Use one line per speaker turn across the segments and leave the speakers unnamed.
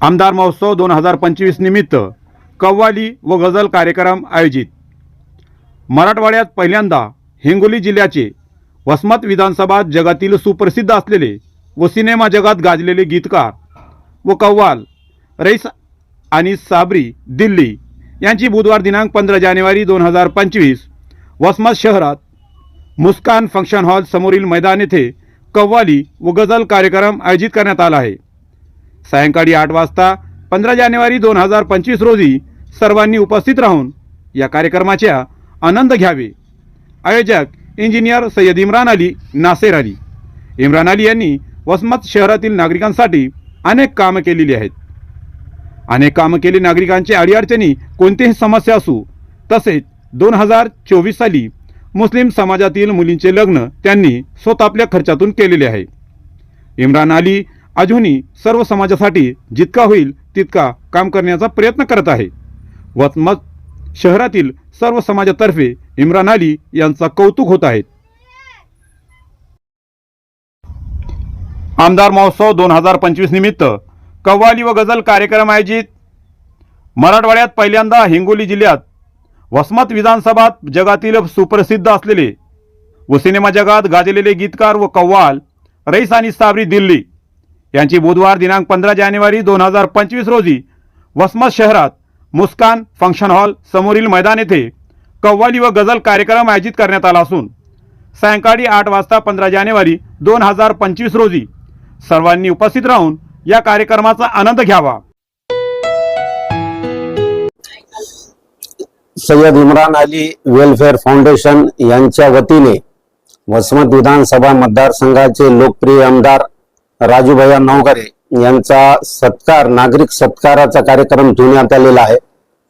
आमदार महोत्सव दोन हजार पंचवीस निमित्त कव्वाली व गझल कार्यक्रम आयोजित. मराठवाड्यात पहिल्यांदा हिंगोली जिल्ह्याचे वसमत विधानसभा जगातील सुप्रसिद्ध असलेले व सिनेमा जगात गाजलेले गीतकार व कव्वाल रईस आणि साबरी दिल्ली यांची बुधवार दिनांक पंधरा जानेवारी दोन हजार पंचवीस वसमत शहरात मुस्कान फंक्शन हॉल समोरील मैदान येथे कव्वाली व गझल कार्यक्रम आयोजित करण्यात आला आहे. सायंकाळी आठ वाजता पंधरा जानेवारी दोन हजार पंचवीस रोजी सर्वांनी उपस्थित राहून या कार्यक्रमाच्या आनंद घ्यावे. आयोजक इंजिनियर सय्यद इम्रान अली नासेर अली. इम्रान अली यांनी वसमत शहरातील नागरिकांसाठी अनेक कामं केलेली आहेत. अनेक कामं केली नागरिकांची अडीअडचणी कोणतीही समस्या असू तसेच दोन हजार चोवीस साली मुस्लिम समाजातील मुलींचे लग्न त्यांनी स्वतः आपल्या खर्चातून केलेले आहे. इम्रान अली अजूनही सर्व समाजासाठी जितका होईल तितका काम करण्याचा प्रयत्न करत आहे. वसमत शहरातील सर्व समाजातर्फे इम्रान अली यांचा कौतुक होत आहे. आमदार महोत्सव दोन हजार पंचवीस निमित्त कव्वाली व गझल कार्यक्रम आयोजित. मराठवाड्यात पहिल्यांदा हिंगोली जिल्ह्यात वसमत विधानसभा जगातील सुप्रसिद्ध असलेले व सिनेमा जगात गाजलेले गीतकार व कव्वाल रईस आणि साबरी दिल्ली. यांची बुधवार दिनांक पंधरा जानेवारी दोन हजार पंचवीस रोजी वसमत शहरात मुस्कान फंक्शन हॉल समोरील मैदान येथे कव्वाली व गझल कार्यक्रम आयोजित करण्यात आला असून सायंकाळी आठ वाजता पंधरा जानेवारी दोन हजार पंचवीस रोजी सर्वांनी उपस्थित राहून या कार्यक्रमाचा आनंद घ्यावा.
सय्यद इम्रान अली वेलफेअर फाउंडेशन यांच्या वतीने वसमत विधानसभा मतदारसंघाचे लोकप्रिय आमदार राजूभैया नवघरे यांचा सत्कार नागरिक सत्काराचा कार्यक्रम ठेवण्यात आलेला आहे.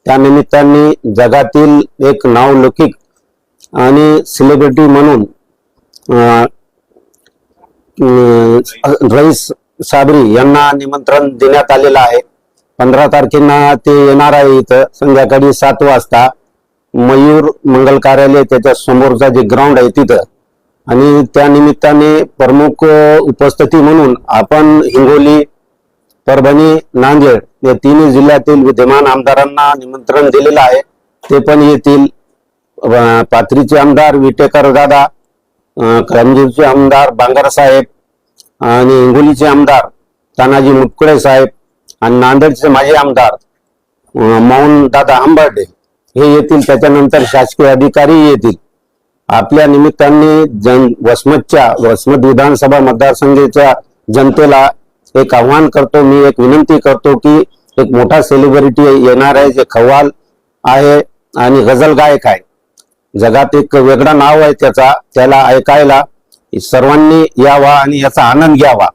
त्यानिमित्ताने जगातील एक नावलौकिक आणि सेलिब्रिटी म्हणून रईस साबरी यांना निमंत्रण देण्यात आलेलं आहे. पंधरा तारखेला ते येणार आहे इथं संध्याकाळी सात वाजता. मयूर मंगल कार्यालय त्याच्या समोरचा जे ग्राउंड आहे तिथं. आणि त्या निमित्ताने प्रमुख उपस्थिती म्हणून आपण हिंगोली परभणी नांदेड या तिन्ही जिल्ह्यातील विद्यमान आमदारांना निमंत्रण दिलेलं आहे. ते पण येतील. पाथरीचे आमदार विटेकर दादा क्रमजीवचे आमदार बांगर साहेब आणि हिंगोलीचे आमदार तानाजी मुटकुळे साहेब आणि नांदेडचे माजी आमदार मौन दादा आंबर्डे हे येतील. त्याच्यानंतर शासकीय अधिकारी येतील. आपल्या निमित्ताने जन वसमतच्या वसमत विधानसभा मतदारसंघाच्या जनतेला एक आव्हान करतो मी एक विनंती करतो की एक मोठा सेलिब्रिटी येणार आहे जे खवाल आहे आणि गझल गायक आहे. जगात एक वेगळा नाव आहे त्याचा त्याला ऐकायला सर्वांनी यावा आणि याचा आनंद घ्यावा.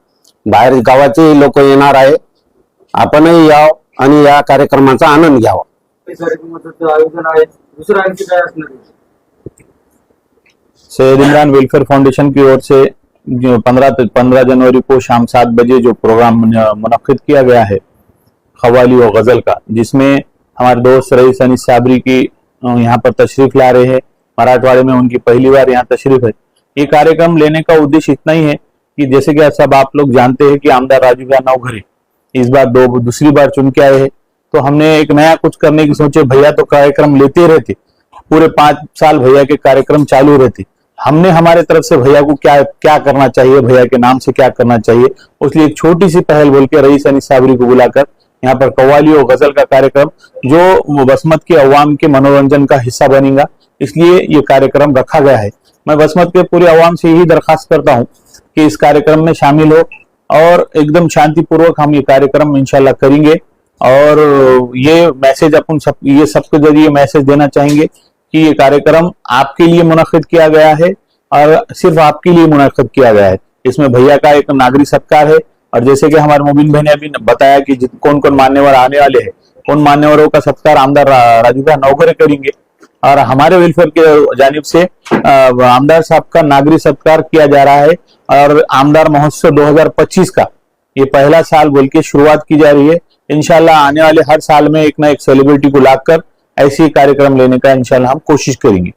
बाहेर गावाचे लोक येणार आहे. आपणही याव आणि या कार्यक्रमाचा आनंद घ्यावा.
सैयद इमरान वेलफेयर फाउंडेशन की ओर से पंद्रह पंद्रह जनवरी को शाम सात बजे जो प्रोग्राम मुनद किया गया है, खवाली और गज़ल का, जिसमें हमारे दोस्त रईस अनिस साबरी की यहाँ पर तशरीफ़ ला रहे हैं। मराठवाड़े में उनकी पहली बार यहाँ तशरीफ़ है। ये कार्यक्रम लेने का उद्देश्य इतना ही है कि जैसे कि सब आप लोग जानते हैं कि आमदार राजू भैया नवघरे इस बार दो, दूसरी बार चुन के आए हैं। तो हमने एक नया कुछ करने की सोचे, भैया तो कार्यक्रम लेते रहते। पूरे पाँच साल भैया के कार्यक्रम चालू रहते। हमने हमारे तरफ़ से भैया को क्या क्या करना चाहिए, भैया के नाम से क्या करना चाहिए, उसलिए एक छोटी सी पहल बोल के रईस अनिस साबरी को बुलाकर यहाँ पर कव्वाली और गज़ल का कार्यक्रम, जो बसमत के अवाम के मनोरंजन का हिस्सा बनेगा, इसलिए ये कार्यक्रम रखा गया है। मैं बसमत के पूरे अवाम से यही दरखास्त करता हूँ कि इस कार्यक्रम में शामिल हो और एकदम शांतिपूर्वक हम ये कार्यक्रम इंशाल्लाह करेंगे और ये मैसेज अपन सब, ये सबके ज़रिए मैसेज देना चाहेंगे कि ये कार्यक्रम आपके लिए मुनद किया गया है और सिर्फ़ आपके लिए मुनद किया गया है। इसमें भैया का एक नागरिक सत्कार है और जैसे कि हमारे मोबिन भाई ने अभी बताया कि कौन कौन मान्यवर आने वाले हैं, उन मान्यवरों का सत्कार आमदार राजू भाई नौकरे करेंगे। और हमारे वेलफेयर के जानिब से आमदार साहब का नागरिक सत्कार किया जा रहा है और आमदार महोत्सव 2025 का, ये पहला साल बोल के शुरुआत की जा रही है। इनशाला आने वाले हर साल में एक ना एक सेलिब्रिटी को लाकर ऐसे ही कार्यक्रम लेने का इंशाल्लाह हम कोशिश करेंगे।